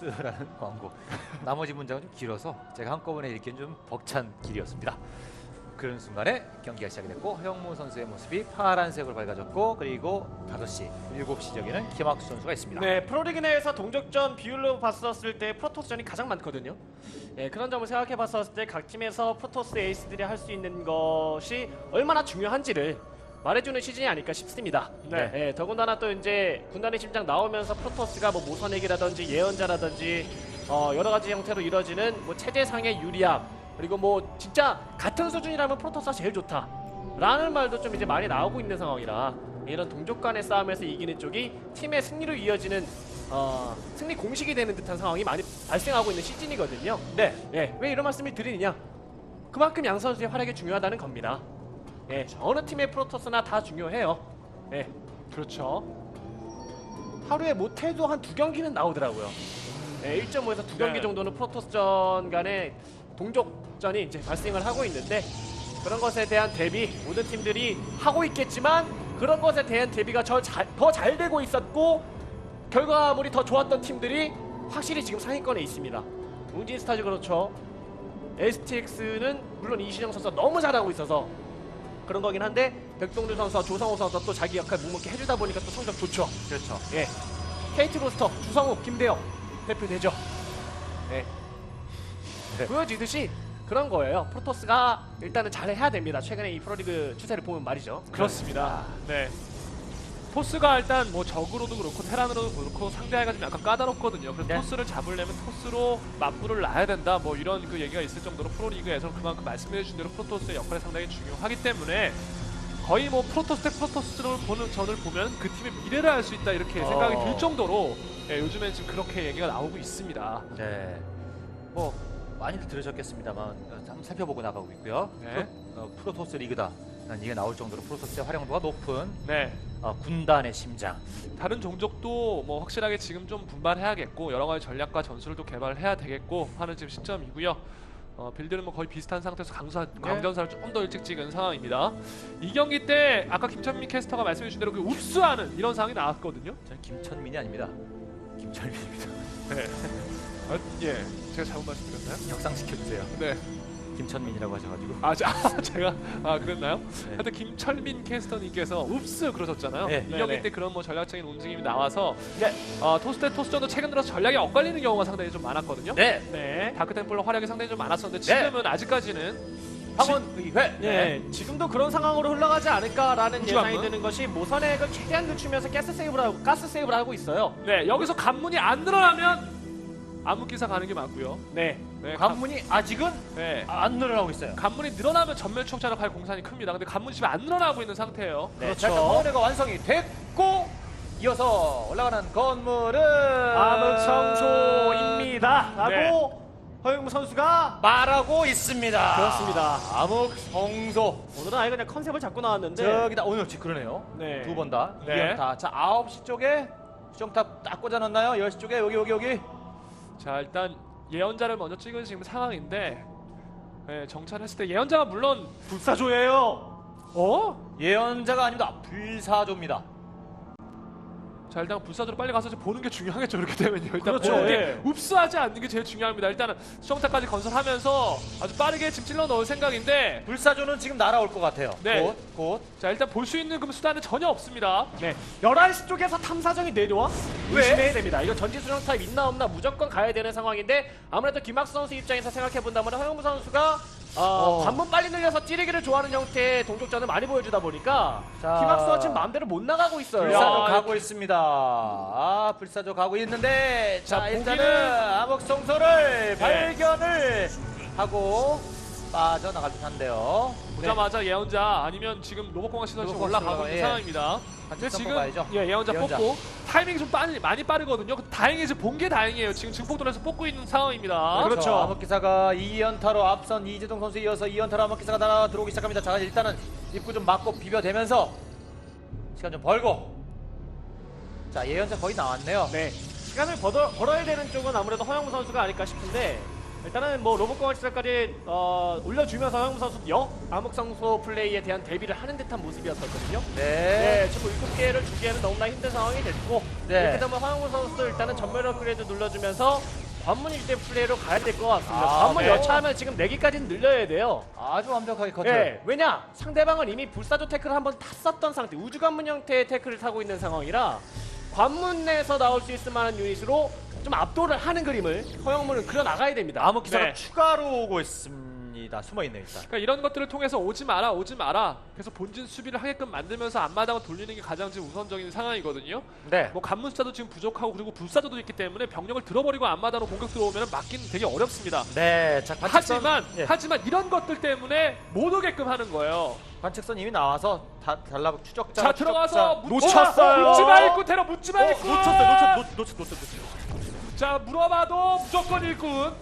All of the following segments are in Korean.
옵스라는 광고. 나머지 문장은 좀 길어서 제가 한꺼번에 읽기엔 좀 벅찬 길이었습니다. 그런 순간에 경기가 시작이 됐고 허영무 선수의 모습이 파란색으로 밝아졌고 그리고 5시, 7시 지역에는 김학수 선수가 있습니다. 네, 프로리그 내에서 동족전 비율로 봤었을 때 프로토스전이 가장 많거든요. 예, 그런 점을 생각해 봤었을 때 각 팀에서 프로토스 에이스들이 할 수 있는 것이 얼마나 중요한지를 말해주는 시즌이 아닐까 싶습니다. 네. 예, 더군다나 또 이제 군단의 심장 나오면서 프로토스가 뭐 모선액이라든지 예언자라든지 어, 여러 가지 형태로 이루어지는 뭐 체제상의 유리함 그리고 뭐 진짜 같은 수준이라면 프로토스가 제일 좋다. 라는 말도 좀 이제 많이 나오고 있는 상황이라 이런 동족 간의 싸움에서 이기는 쪽이 팀의 승리로 이어지는 어, 승리 공식이 되는 듯한 상황이 많이 발생하고 있는 시즌이거든요. 네. 예, 왜 이런 말씀을 드리느냐? 그만큼 양 선수의 활약이 중요하다는 겁니다. 예, 어느 팀의 프로토스나 다 중요해요. 예, 그렇죠. 하루에 못해도 한 두 경기는 나오더라고요. 예, 1.5에서 두 경기 네. 정도는 프로토스전 간의 동족전이 이제 발생을 하고 있는데 그런 것에 대한 대비 모든 팀들이 하고 있겠지만 그런 것에 대한 대비가 더 잘 되고 있었고 결과물이 더 좋았던 팀들이 확실히 지금 상위권에 있습니다. 웅진 스타즈 그렇죠. STX는 물론 이신영 선수가 너무 잘하고 있어서 그런 거긴 한데 백동준 선수와 조성호 선수가 또 자기 역할 묵묵히 해주다 보니까 또 성적 좋죠. 그렇죠. 예. KT 로스터 주성우, 김대영 대표되죠. 네. 네. 보여지듯이 그런 거예요. 프로토스가 일단은 잘 해야 됩니다. 최근에 이 프로리그 추세를 보면 말이죠. 그렇습니다. 네. 토스가 일단 뭐 적으로도 그렇고 테란으로도 그렇고 상대하기가 좀 약간 까다롭거든요. 그래서 네. 토스를 잡으려면 토스로 맞불을 놔야 된다. 뭐 이런 그 얘기가 있을 정도로 프로리그에서 그만큼 말씀해 주신 대로 프로토스의 역할이 상당히 중요하기 때문에 거의 뭐 프로토스 대 프로토스를 보는 전을 보면 그 팀의 미래를 알 수 있다 이렇게 어. 생각이 들 정도로 예, 요즘엔 지금 그렇게 얘기가 나오고 있습니다. 네. 뭐 많이들 들으셨겠습니다만 어, 한번 살펴보고 나가고 있고요. 네. 프로, 어, 프로토스 리그다. 라는 얘기가 나올 정도로 프로토스의 활용도가 높은 네. 어, 군단의 심장. 다른 종족도 뭐 확실하게 지금 좀 분발해야겠고 여러 가지 전략과 전술을 또 개발해야 되겠고 하는 지금 시점이고요. 어, 빌드는 뭐 거의 비슷한 상태에서 강사, 광전사를 조금 더 일찍 찍은 상황입니다. 이 경기 때 아까 김천민 캐스터가 말씀해 주신 대로 그 웁스하는 이런 상황이 나왔거든요. 저는 김천민이 아닙니다. 김철민입니다. 네. 아, 예, 제가 잘못 말씀드렸나요? 혁상시켜 주세요. 네. 김천민이라고 하셔가지고. 아, 자, 제가 아 그랬나요? 네. 하여튼 김철민 캐스터님께서 웁스 그러셨잖아요. 네. 이 경기 네 네. 때 그런 뭐 전략적인 움직임이 나와서 네. 어, 토스 대 토스전도 최근 들어서 전략이 엇갈리는 경우가 상당히 좀 많았거든요. 네. 네. 다크템플러 활약이 상당히 좀 많았었는데 네. 지금은 아직까지는 황원 의회. 네. 지금도 그런 상황으로 흘러가지 않을까라는 우주 예상이 한번? 드는 것이 모선액을 최대한 늦추면서 가스 세이브를 하고 가스 세이브를 하고 있어요. 네 여기서 관문이 안 늘어나면 암흑기사 가는 게 맞고요. 네. 네, 관문이 아직은 관- 네. 안 늘어나고 있어요. 관문이 늘어나면 전멸 갈 공산이 큽니다. 근데 관문이 지금 안 늘어나고 있는 상태예요. 네, 그렇죠. 일단 황원회가 완성이 됐고 이어서 올라가는 건물은 암흑성소입니다. 라고 네. 허영무 선수가 말하고 있습니다. 그렇습니다. 암흑성소. 오늘은 아예 그냥 컨셉을 잡고 나왔는데 저기다 오늘 지 그러네요. 네. 두 번 다. 네. 이연타. 자, 9시 쪽에 수정탑 딱 꽂아놨나요? 10시 쪽에 여기 여기 여기. 자 일단 예언자를 먼저 찍은 지금 상황인데 네, 정찰했을 때 예언자가 물론 불사조예요. 어? 예언자가 아닙니다. 불사조입니다. 자 일단 불사조로 빨리 가서 좀 보는 게 중요하겠죠 이렇게 되면요 일단 그렇죠, 보는 게 예. 읍수하지 않는 게 제일 중요합니다 일단은 수정탑까지 건설하면서 아주 빠르게 지금 찔러 넣을 생각인데 불사조는 지금 날아올 것 같아요. 네. 곧, 곧. 자 일단 볼 수 있는 그 수단은 전혀 없습니다 네. 11시 쪽에서 탐사정이 내려와? 왜? 의심해야 됩니다. 이거 전지 수정 타입 있나 없나 무조건 가야 되는 상황인데 아무래도 김학수 선수 입장에서 생각해 본다면 허영무 선수가 어, 어. 관문 빨리 늘려서 찌르기를 좋아하는 형태의 동족전을 많이 보여주다 보니까 자. 김학수가 지금 마음대로 못 나가고 있어요. 불사조 야, 가고 있습니다. 아, 불사조 가고 있는데 자, 자, 일단은 보기는- 암흑성소를 네. 발견을 하고 빠져나갈 듯한데요. 보자마자 예언자 아니면 지금 로봇공학 로봇공학 올라가고 있는 예. 상황입니다 근데 지금 가야죠. 예, 예언자, 예언자. 뽑고 타이밍이 좀 빨리, 많이 빠르거든요 그 다행히 지금 본 게 다행이에요 지금 증폭도에서 뽑고 있는 상황입니다 그렇죠. 암흑기사가 2연타로 앞선 이재동 선수에 이어서 2연타로 암흑기사가 날아 들어오기 시작합니다. 자, 일단은 입구 좀 막고 비벼대면서 시간 좀 벌고. 자, 예언자 거의 나왔네요. 네. 시간을 벌어, 벌어야 되는 쪽은 아무래도 허영무 선수가 아닐까 싶은데 일단은 뭐 로봇공학 시설까지 어, 올려주면서 허영무 선수 역 암흑성소 플레이에 대한 대비를 하는 듯한 모습이었었거든요. 네. 네, 지금 7개를 주기에는 너무나 힘든 상황이 됐고 네. 이렇게 되면 황영무 선수도 일단은 전멸 업그레이드 눌러주면서 관문 일대 플레이로 가야 될 것 같습니다. 아, 관문 네. 여차하면 지금 4개까지는 늘려야 돼요. 아주 완벽하게 커트. 네, 왜냐? 상대방은 이미 불사조 태클을 한번 탔었던 상태, 우주 관문 형태의 태클을 타고 있는 상황이라 관문 내에서 나올 수 있을 만한 유닛으로 좀 압도를 하는 그림을 허영무는 그려 나가야 됩니다. 암흑 기사가 네. 추가로 오고 있습니다. 숨어 있네요 일단. 그러니까 이런 것들을 통해서 오지 마라 오지 마라 그래서 본진 수비를 하게끔 만들면서 앞마당을 돌리는 게 가장 지금 우선적인 상황이거든요 네. 뭐 간문수자도 지금 부족하고 그리고 불사조도 있기 때문에 병력을 들어버리고 앞마당으로 공격 들어오면 막기는 되게 어렵습니다 네. 자 관측선. 하지만 예. 하지만 이런 것들 때문에 못 오게끔 하는 거예요 관측선 이미 나와서 다 달라붙 추적자. 자 들어가서 묻- 놓쳤어요. 어, 묻지마 입구 테러 묻지마 어, 입구 놓쳤어요. 놓쳤 놓쳤 놓쳤 놓쳤. 자 물어봐도 무조건 일꾼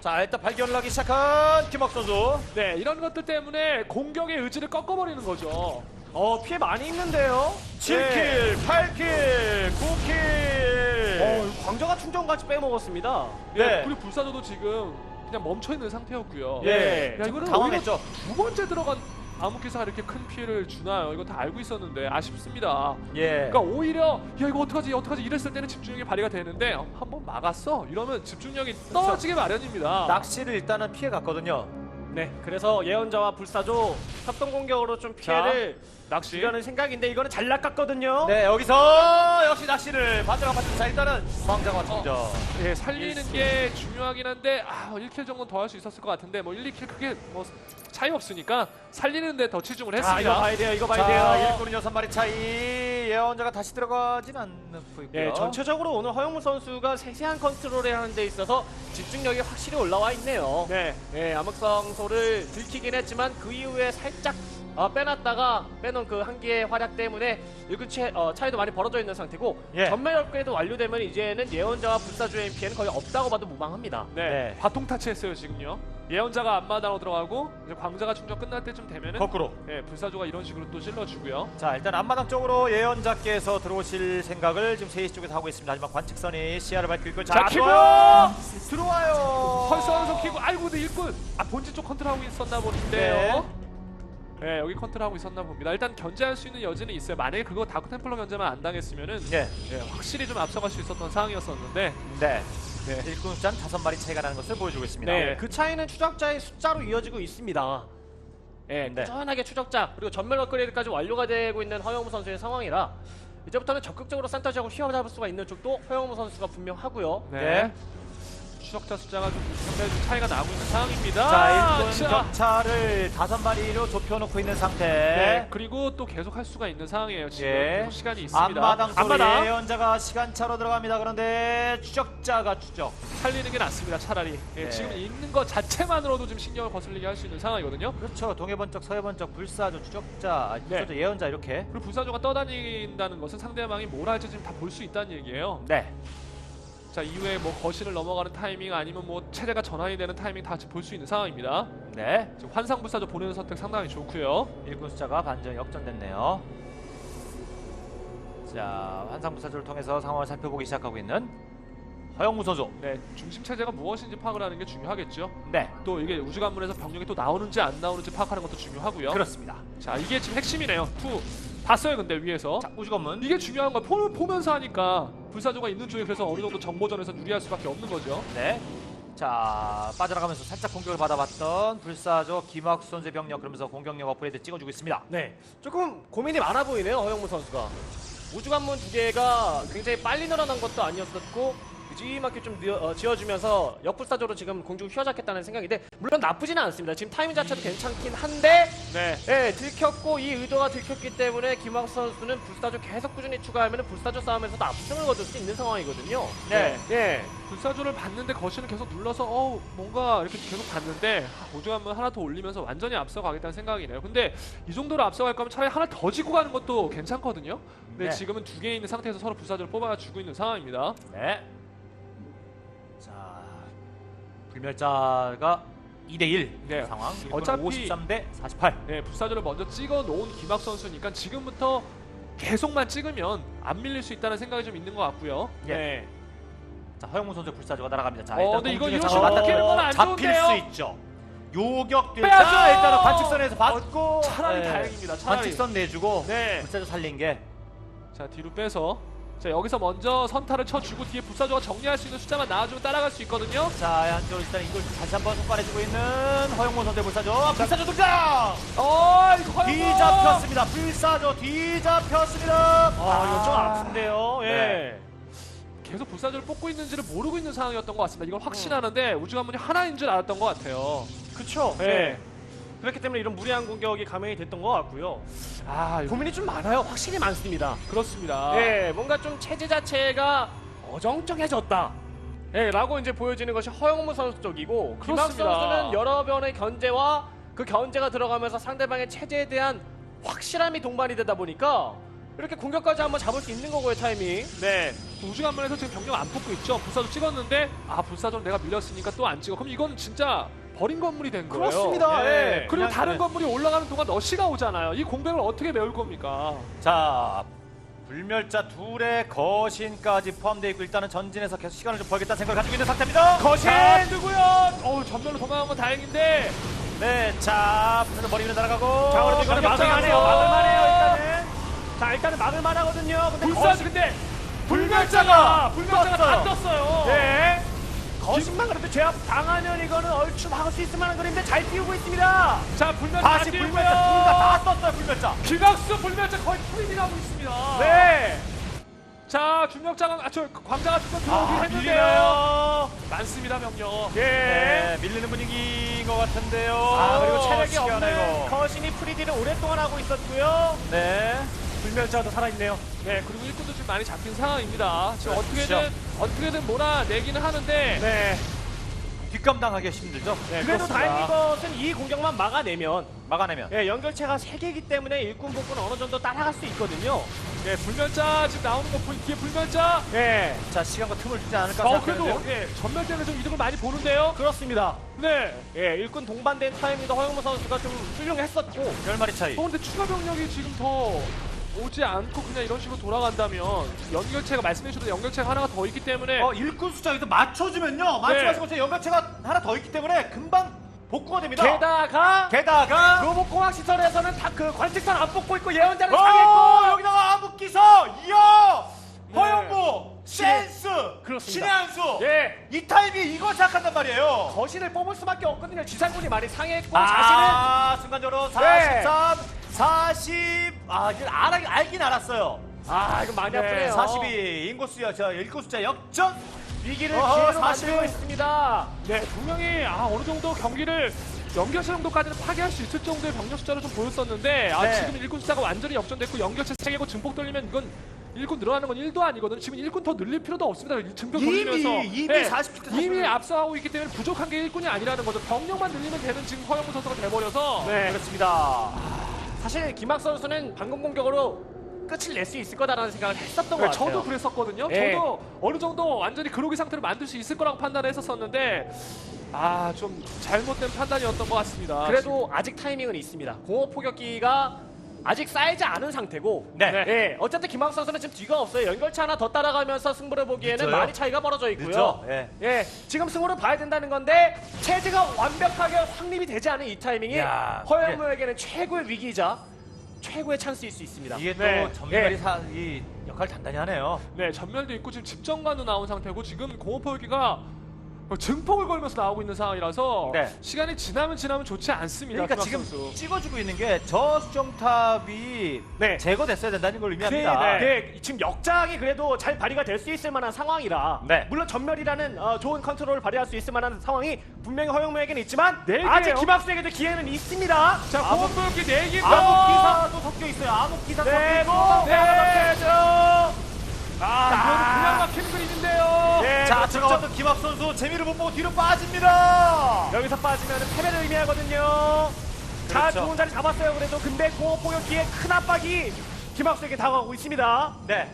자 일단 발견을 하기 시작한 김학 선수. 네 이런 것들 때문에 공격의 의지를 꺾어버리는 거죠 어, 피해 많이 있는데요. 7킬, 8킬, 9킬. 어, 광저가 충전까지 빼먹었습니다. 네. 네. 그리고 불사조도 지금 그냥 멈춰 있는 상태였고요. 예. 야, 이거는 당황했죠. 오히려 두 번째 들어간 암흑기사가 이렇게 큰 피해를 주나요? 이거 다 알고 있었는데 아쉽습니다. 예. 그러니까 오히려 야 이거 어떡하지 어떡하지 이랬을 때는 집중력이 발휘가 되는데 어, 한번 막았어 이러면 집중력이 떨어지게 마련입니다. 낚시를 일단은 피해 갔거든요. 네, 그래서 예언자와 불사조 합동 공격으로 좀 피해를 낚시. 주려는 생각인데 이거는 잘 낚았거든요. 네 여기서 역시 낚시를 반대가 맞습니다. 자 일단은 황자가 맞습니다. 예, 살리는 게 중요하긴 한데 아, 1킬 정도는 더 할 수 있었을 것 같은데 뭐 1, 2킬 크게 뭐 차이 없으니까 살리는 데 더 치중을 자, 했습니다. 이거 봐야 돼요. 이거 봐야 자 돼요. 일꾼은 여섯 마리 차이. 예언자가 다시 들어가진 않는 보이고요. 예, 전체적으로 오늘 허영무 선수가 세세한 컨트롤을 하는 데 있어서 집중력이 확실히 올라와 있네요. 네. 예, 암흑성 소를 들키긴 했지만 그 이후에 살짝 어, 빼놨다가 빼놓은 그 한기의 활약 때문에 일꾼 차, 어, 차이도 많이 벌어져 있는 상태고 예. 전멸 업그레이드 완료되면 이제는 예언자와 불사조의 피해는 거의 없다고 봐도 무방합니다. 네. 네. 바통 타치했어요 지금요. 예언자가 앞마당으로 들어가고 이제 광자가 충전 끝날 때쯤 되면은 거꾸로. 예, 불사조가 이런 식으로 또 찔러주고요. 자 일단 앞마당 쪽으로 예언자께서 들어오실 생각을 지금 세시 쪽에서 하고 있습니다. 하지만 관측선이 시야를 밝힐 걸. 자, 키고! 들어와요. 들어와요. 키고 아이고 근데 일꾼 아 본진 쪽 컨트롤하고 있었나 보는데요. 네. 여기 컨트롤하고 있었나 봅니다. 일단 견제할 수 있는 여지는 있어요. 만약에 그거 다크 템플러 견제만 안 당했으면은 네. 예, 확실히 좀 앞서갈 수 있었던 상황이었었는데 네. 네. 일꾼 숫자는 다섯 마리 차이가 나는 것을 보여주고 있습니다. 네, 네. 그 차이는 추적자의 숫자로 이어지고 있습니다. 예, 네. 꾸준하게 추적자 그리고 전멸 업그레이드까지 완료가 되고 있는 허영무 선수의 상황이라 이제부터는 적극적으로 산타 지역을 휘어잡을 수가 있는 쪽도 허영무 선수가 분명하고요. 네. 네. 추적자 숫자가 좀 상당히 좀 차이가 나고 있는 상황입니다. 자 일꾼 자, 격차를 다섯 마리로 좁혀놓고 있는 상태. 네. 그리고 또 계속 할 수가 있는 상황이에요. 지금 예. 계속 시간이 있습니다. 앞마당 쪽으로 앞마당 예언자가 시간차로 들어갑니다. 그런데 추적자가 추적. 살리는 게 낫습니다. 차라리 예, 네. 지금 있는 것 자체만으로도 좀 신경을 거슬리게 할 수 있는 상황이거든요. 그렇죠. 동해번쩍 서해번쩍 불사조 추적자 아, 네. 예언자 이렇게. 그리고 불사조가 떠다닌다는 것은 상대방이 뭘 할지 지금 다 볼 수 있다는 얘기예요. 네. 자 이후에 뭐 거신을 넘어가는 타이밍 아니면 뭐 체제가 전환이 되는 타이밍 다볼수 있는 상황입니다. 네. 지금 환상 불사조 보내는 선택 상당히 좋고요. 일꾼 숫자가 반전 역전됐네요. 자 환상 불사조를 통해서 상황을 살펴보기 시작하고 있는 허영무 선수. 네 중심 체제가 무엇인지 파악을 하는 게 중요하겠죠. 네. 또 이게 우주 관문에서 병력이 또 나오는지 안 나오는지 파악하는 것도 중요하고요. 그렇습니다. 자 이게 지금 핵심이네요. 투 봤어요 근데 위에서 자 우주 건문. 이게 중요한 거야. 보, 보면서 하니까 불사조가 있는 쪽에 그래서 어느 정도 정보전에서 유리할 수밖에 없는 거죠. 네. 자 빠져나가면서 살짝 공격을 받아봤던 불사조 김학수 선수의 병력 그러면서 공격력 업그레이드 찍어주고 있습니다. 네, 조금 고민이 많아 보이네요 허영무 선수가 우주관문 두 개가 굉장히 빨리 늘어난 것도 아니었었고 그지막히 좀 어, 지어주면서 역불사조로 지금 공중 휘어잡겠다는 생각인데 물론 나쁘지는 않습니다. 지금 타이밍 자체도 괜찮긴 한데 네. 예, 들켰고 이 의도가 들켰기 때문에 김학수 선수는 불사조 계속 꾸준히 추가하면 불사조 싸움에서도 압승을 거둘 수 있는 상황이거든요. 네. 예. 불사조를 봤는데 거신을 계속 눌러서 어우 뭔가 이렇게 계속 봤는데 아, 오중 한번 하나 더 올리면서 완전히 앞서가겠다는 생각이네요. 근데 이 정도로 앞서갈 거면 차라리 하나 더 짓고 가는 것도 괜찮거든요. 근데 네. 지금은 두 개 있는 상태에서 서로 불사조를 뽑아주고 있는 상황입니다. 네. 자 불멸자가 2대1 네. 상황. 어차피- 53대 48. 네, 불사조를 먼저 찍어 놓은 김학 선수니까 지금부터 계속만 찍으면 안 밀릴 수 있다는 생각이 좀 있는 것 같고요. 예. 네. 자, 허영무 선수 불사조가 날아갑니다. 자, 어, 일단 근데 이거 이호식 맞다 어떻게 하는 건안 잡힐 좋은데요? 수 있죠. 요격 빼야죠! 일단 일단은 관측선에서 받고 차라리 네. 다행입니다. 차라리. 관측선 내주고 네. 불사조 살린 게 자 뒤로 빼서 자 여기서 먼저 선타를 쳐주고 뒤에 불사조가 정리할 수 있는 숫자만 나와주면 따라갈 수 있거든요. 자, 한쪽으로 일단 이걸 다시 한번 손발해주고 있는 허영무 선수의 불사조. 불사조 등장! 어 이거 허영무! 뒤잡혔습니다. 불사조 뒤잡혔습니다. 아, 이거 좀 아. 아픈데요. 예. 네. 계속 불사조를 뽑고 있는지를 모르고 있는 상황이었던 것 같습니다. 이건 확신하는데 우주관문이 하나인 줄 알았던 것 같아요. 그쵸. 네. 예. 그렇기 때문에 이런 무리한 공격이 감행이 됐던 것 같고요. 아 고민이 좀 많아요. 확실히 많습니다. 그렇습니다. 예, 뭔가 좀 체제 자체가 어정쩡해졌다. 예, 라고 이제 보여지는 것이 허영무 선수 쪽이고 김학 그렇습니다. 선수는 여러 번의 견제와 그 견제가 들어가면서 상대방의 체제에 대한 확실함이 동반이 되다 보니까 이렇게 공격까지 한번 잡을 수 있는 거고요, 타이밍. 네. 우주관문에서 지금 병력 안 뽑고 있죠. 불사조 찍었는데 아 불사조 내가 밀렸으니까 또 안 찍어. 그럼 이건 진짜 버린 건물이 된 거예요. 그렇습니다. 예. 예. 그리고 그냥 다른 네. 건물이 올라가는 동안 러시가 오잖아요. 이 공백을 어떻게 메울 겁니까? 자, 불멸자 둘의 거신까지 포함되어 있고 일단은 전진해서 계속 시간을 좀 벌겠다는 생각을 가지고 있는 상태입니다. 거신 뜨고요. 어우 전멸로 도망간 건 다행인데. 네, 자, 불사조 머리 위로 날아가고. 자, 그래도 이거는 전격장 막을 만해요. 앞서. 막을 만해요, 일단은. 자, 일단은 막을 만하거든요. 근데 불사조 근데 불멸자가 불멸자가 다 떴어요. 떴어요. 예. 거짓말 그래도 제압 당하면 이거는 얼추 막을 수 있을 만한 그림인데 잘 띄우고 있습니다. 자 불멸자 다시 띄우고요. 불멸자 둘다다 떴어요, 불멸자. 기각수 불멸자 거의 풀이 나고 있습니다. 네. 자 중력자가 아 저 광자가 조금 들어오긴 아, 했는데요. 밀리나요? 많습니다 병력. 예. 네, 밀리는 분위기인 것 같은데요. 아 그리고 체력이 없는. 거신이 프리디를 오랫동안 하고 있었고요. 네. 불멸자도 살아있네요. 네 그리고 일꾼도 지금 많이 잡힌 상황입니다. 지금 그렇죠. 어떻게든 어떻게든 몰아내기는 하는데 네. 뒷감당하기 힘들죠. 그래도 그렇습니다. 다행인 것은 이 공격만 막아내면 막아내면. 예, 연결체가 3개이기 때문에 일꾼 복구는 어느 정도 따라갈 수 있거든요. 네 불멸자 지금 나오는 거 보니 뒤에 불멸자. 예. 자, 시간과 틈을 주지 않을까 어 그래도 생각하는데요. 예, 전멸 때는 좀 이득을 많이 보는데요. 그렇습니다. 네. 예, 일꾼 동반된 타이밍도 허영무 선수가 좀 훌륭했었고 열 마리 차이. 어 근데 추가 병력이 지금 더 오지 않고 그냥 이런 식으로 돌아간다면 연결체가 말씀해주신 연결체가 하나가 더 있기 때문에 어, 일꾼 숫자 여기서 맞춰주면요. 네. 맞춰가지고 제 연결체가 하나 더 있기 때문에 금방 복구가 됩니다. 게다가 게다가 로봇공학 시설에서는 다 그 관측선 안 뽑고 있고 예언자를 어, 상했고 여기다가 암흑기서 이어 네. 허영무 센스 그렇습니다. 신의 한수 예. 이 타이밍 이거 생각한단 말이에요. 거신을 뽑을 수밖에 없거든요. 지상군이 많이 상했고 아, 순간적으로 네. 43, 40. 아, 이제 알, 알긴 알았어요. 아 이거 많이 네, 아프네요. 42 인구수야, 저 인구 숫자 역전. 위기를 어허, 기회로 40. 만들고 있습니다. 네 분명히 아 어느 정도 경기를 연결체 정도까지는 파괴할 수 있을 정도의 병력 숫자를 좀 보였었는데 아 네. 지금 일꾼 숫자가 완전히 역전됐고 연결체 3개고 증폭 돌리면 이건 일꾼 늘어나는 건 1도 아니거든요. 지금 일꾼 더 늘릴 필요도 없습니다. 증폭 이미, 돌리면서 이미 네, 40대 이미 앞서가고 있기 때문에 부족한 게 일꾼이 아니라는 거죠. 병력만 늘리면 되는 지금 허영무 선수가 돼버려서 네. 그렇습니다. 사실 김학 선수는 방금 공격으로 끝을 낼 수 있을 거다라는 생각을 했었던 것 네, 같아요. 저도 그랬었거든요. 예. 저도 어느 정도 완전히 그로기 상태를 만들 수 있을 거라고 판단했었었는데 아 좀 잘못된 판단이었던 것 같습니다. 그래도 아직 타이밍은 있습니다. 공업 포격기가 아직 쌓이지 않은 상태고 네. 네. 예, 어쨌든 김학 선수는 지금 뒤가 없어요. 연결체 하나 더 따라가면서 승부를 보기에는 늦어요. 많이 차이가 벌어져 있고요. 늦죠? 예. 예, 지금 승부를 봐야 된다는 건데 체제가 완벽하게 확립이 되지 않은 이 타이밍이 야, 허영무에게는 최고의 위기이자 최고의 찬스일 수 있습니다. 이게 또 네. 전멸이 예. 사, 이 역할 단단히 하네요. 네 전멸도 있고 지금 집정관도 나온 상태고 지금 공업포기가 증폭을 걸면서 나오고 있는 상황이라서 네. 시간이 지나면 지나면 좋지 않습니다. 그러니까 지금. 찍어주고 있는 게 저 수정탑이 네. 제거됐어야 된다는 걸 의미합니다. 네, 네. 지금 역작이 그래도 잘 발휘가 될 수 있을 만한 상황이라 네. 물론 전멸이라는 어, 좋은 컨트롤을 발휘할 수 있을 만한 상황이 분명히 허영무에게는 있지만 네 아직. 김학수에게도 기회는 있습니다. 자 공업포기 4개고 암흑 기사도 섞여 있어요. 암흑 기사 네, 섞여 있고. 네, 저. 아 이거는 그냥 막히는 그림인데요. 네, 자, 그렇죠. 들어갔던 김학 선수 재미를 못 보고 뒤로 빠집니다. 여기서 빠지면 패배를 의미하거든요. 자, 그렇죠. 좋은 자리 잡았어요. 그래도 근데 공업 포격기에 큰 압박이 김학수에게 다가오고 있습니다. 네.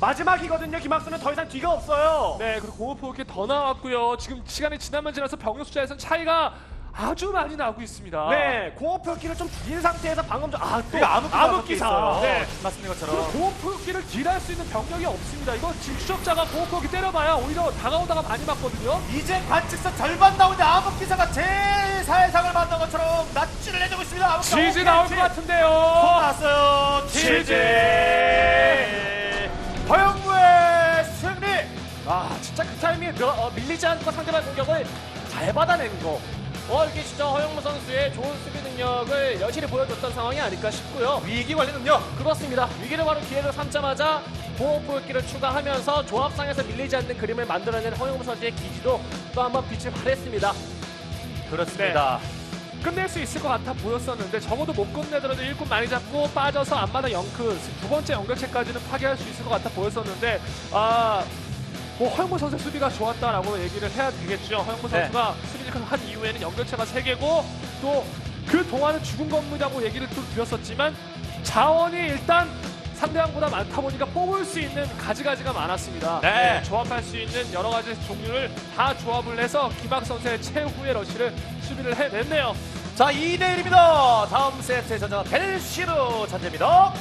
마지막이거든요. 김학수는 더 이상 뒤가 없어요. 네 그리고 공업포기 더 나왔고요. 지금 시간이 지나면 지나서 병력 숫자에서는 차이가 아주 많이 나오고 있습니다. 네, 공업표기를 좀 줄인 상태에서 방금 전 아, 또 암흑기사 암흑기사. 있어요. 네. 말씀드린 그 것처럼. 보호포기를 딜할 수 있는 병력이 없습니다. 이거 추적자가 보호포기 때려봐야 오히려 다가오다가 많이 맞거든요. 이제 관측선 절반 나오는데 암흑 기사가 제사상을 만난 것처럼 낯질을 내주고 있습니다. 암흑 기사. 지지 나올 것. 같은데요. 나왔어요. 지지. 허영무의 승리. 아, 진짜 그 타이밍에 밀, 어, 밀리지 않고 상대방 공격을 잘 받아낸 거. 어, 이게 진짜 허영무 선수의 좋은 수비 능력을 여실히 보여줬던 상황이 아닐까 싶고요. 위기 관리 능력. 그렇습니다. 위기를 바로 기회를 삼자마자 보호포기를 추가하면서 조합상에서 밀리지 않는 그림을 만들어낸 허영무 선수의 기지도 또 한번 빛을 발했습니다. 그렇습니다. 끝낼 수 있을 것 같아 보였었는데 적어도 못 끝내더라도 일꾼 많이 잡고 빠져서 안마다 영크 두 번째 연결체까지는 파괴할 수 있을 것 같아 보였었는데 아. 뭐 허영무 선수 수비가 좋았다라고 얘기를 해야 되겠죠. 허영무 네. 선수가 수비를 한 이후에는 연결체가 세개고 또 그 동안은 죽은 겁니다고 얘기를 또 드렸었지만 자원이 일단 상대방보다 많다 보니까 뽑을 수 있는 가지가지가 많았습니다. 네. 조합할 수 있는 여러 가지 종류를 다 조합을 해서 김학 선수의 최후의 러시를 수비를 해냈네요. 자, 2대 1입니다. 다음 세트의 전장 벨시르 전제입니다.